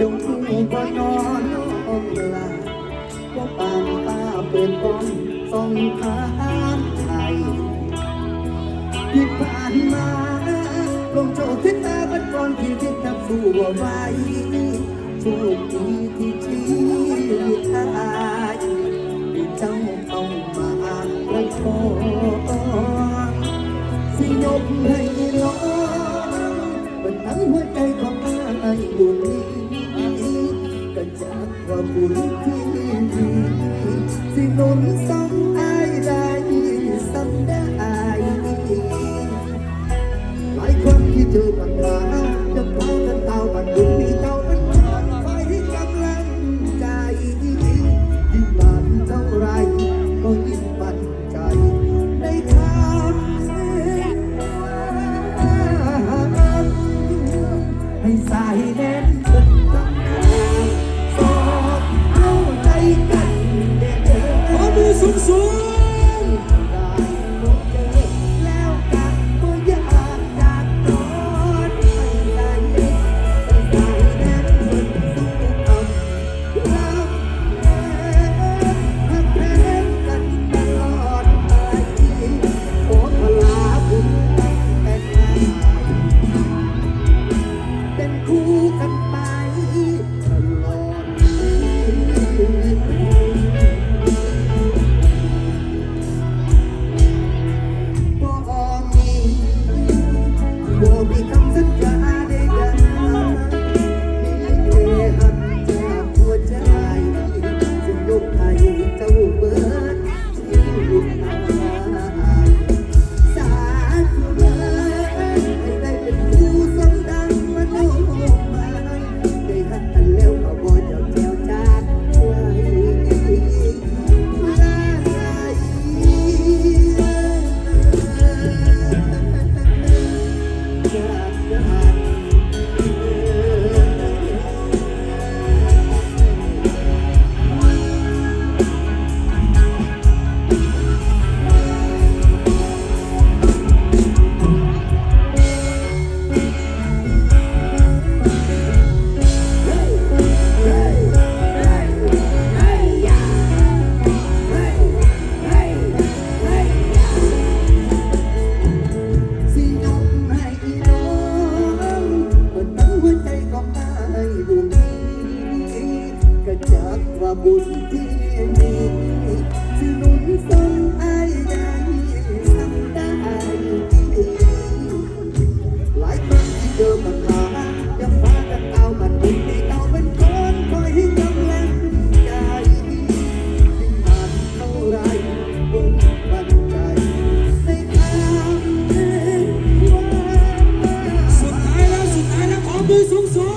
จงคุยงบ่นอนห้องเวลาว่าปานตาเปิดบอนส่องทางไทยที่ผ่านมาลงโจทย์ที่ตาบัดก่อนที่ทิศทับสู้ว่าไว้ทุกทีที่ชี้ mưa gió บุญที่มีสิหนุนทรงไอ้ใดทำได้หลายครั้งที่เจอปัญหายังพากันเอามันดีเอเป็นคนคอยให้กำลังใจยิ่งานเท่าไรบนปันใจในทางเดิว่าสุดท้ายแล้วสุดท้ายแล้วขอมือสูงสูง